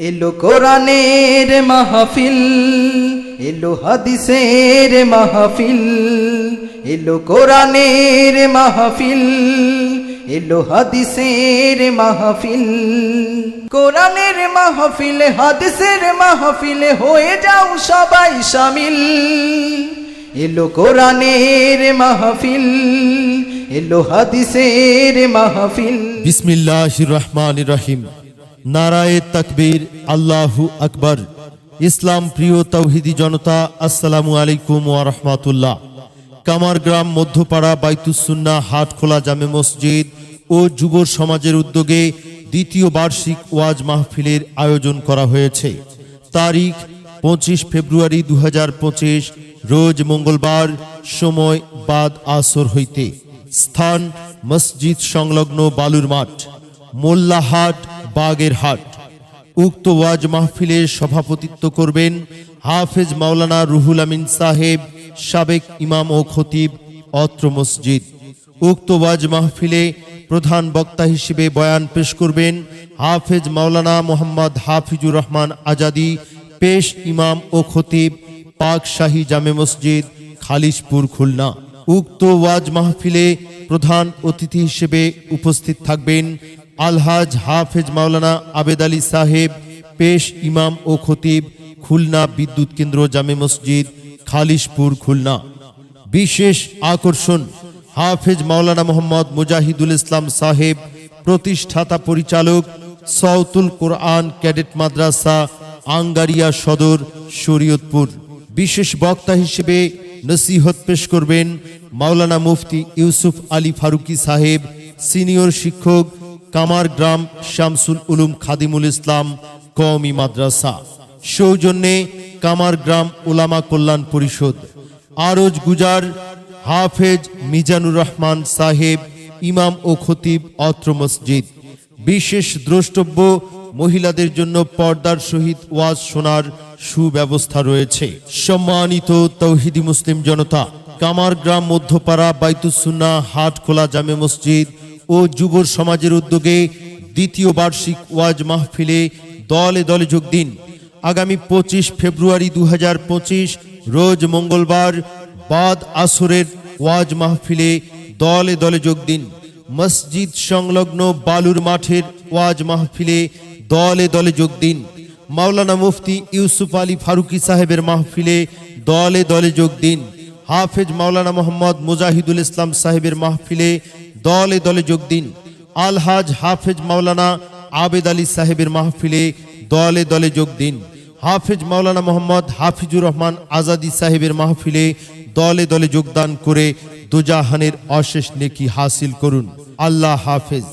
এলো কোরআনের মাহফিল, এলো হাদিসের মাহফিল, এলো কোরআনের মাহফিল, এলো হাদিসের মাহফিল। কোরআনের মাহফিল, হাদিসের মাহফিল, হয়ে যাও সবাই শামিল এলো কোরআনের মাহফিল, এলো হাদিসের মাহফিল। বিসমিল্লাহ রহমান রহিম। নারায়ে তাকবীর, আল্লাহু আকবর। ইসলাম প্রিয় তৌহিদি জনতা, আসসালামু আলাইকুম ওয়া রাহমাতুল্লাহ। কামারগ্রাম, মধ্যপাড়া বাইতুসুন্না হাটখোলা জামে মসজিদ ও যুব সমাজের উদ্যোগে দ্বিতীয় বার্ষিক ওয়াজ মাহফিলের আয়োজন করা হয়েছে। তারিখ, পঁচিশ ফেব্রুয়ারি দু হাজার পঁচিশ, রোজ মঙ্গলবার, সময় বাদ আসর হইতে। স্থান, মসজিদ সংলগ্ন বালুর মাঠ মোল্লাহাট বাগেরহাট উক্ত ওয়াজ মাহফিলের সভাপতিত্ব করবেন হাফেজ মাওলানা রুহুল আমিন সাহেব, সাবেক ইমাম ও খতিব অত্র মসজিদ। উক্ত ওয়াজ মাহফিলে প্রধান বক্তা হিসেবে বয়ান পেশ করবেন হাফেজ মাওলানা মোহাম্মদ হাফিজুর রহমান আজাদি, পেশ ইমাম ও খতিব পাক শাহী জামে মসজিদ, খালিশপুর, খুলনা। উক্ত ওয়াজ মাহফিলে প্রধান অতিথি হিসেবে উপস্থিত থাকবেন আলহাজ হাফেজ মাওলানা আবেদ আলী সাহেব, পেশ ইমাম ও খতিব, খুলনা বিদ্যুৎ কেন্দ্র জামে মসজিদ, খালিশপুর, খুলনা। বিশেষ আকর্ষণ, হাফেজ মাওলানা মোহাম্মদ মুজাহিদুল ইসলাম সাহেব, প্রতিষ্ঠাতা পরিচালক সৌতুল কোরআন ক্যাডেট মাদ্রাসা, আঙ্গারিয়া সদর, শরীয়তপুর। বিশেষ বক্তা হিসেবে নসিহত পেশ করবেন মাওলানা মুফতি ইউসুফ আলী ফারুকি সাহেব, সিনিয়র শিক্ষক কামার গ্রাম শামসুল উলুম খাদিমুল ইসলাম কওমি মাদ্রাসা। সৌজন্যে কামার গ্রাম ওলামা কল্যাণ পরিষদ। আরজ গুজার হাফেজ মিজানুর রহমান সাহেব, ইমাম ও খতিব অত্র মসজিদ। বিশেষ দ্রষ্টব্য, মহিলাদের জন্য পর্দার সহিত ওয়াজ শোনার সুব্যবস্থা রয়েছে। সম্মানিত তৌহিদি মুসলিম জনতা, কামার গ্রাম মধ্যপাড়া বাইতুসুন্না হাটখোলা জামে মসজিদ ও যুব সমাজের উদ্যোগে দ্বিতীয় বার্ষিক ওয়াজ মাহফিলে দলে দলে যোগ দিন। আগামী পঁচিশ ফেব্রুয়ারি দু হাজার পঁচিশ, রোজ মঙ্গলবার বাদ আসরের ওয়াজ মাহফিলে দলে দলে যোগ দিন। মসজিদ সংলগ্ন বালুর মাঠের ওয়াজ মাহফিলে দলে দলে যোগ দিন। মাওলানা মুফতি ইউসুফ আলী ফারুকি সাহেবের মাহফিলে দলে দলে যোগ দিন। হাফেজ মাওলানা মোহাম্মদ মুজাহিদুল ইসলাম সাহেবের মাহফিলে দলে দলে যোগ দিন। আলহাজ হাফেজ মাওলানা আবেদ আলী সাহেবের মাহফিলে দলে দলে যোগ দিন। হাফেজ মাওলানা মোহাম্মদ হাফিজুর রহমান আজাদি সাহেবের মাহফিলে দলে দলে যোগদান করে দুজাহানের অশেষ নেকি হাসিল করুন। আল্লাহ হাফেজ।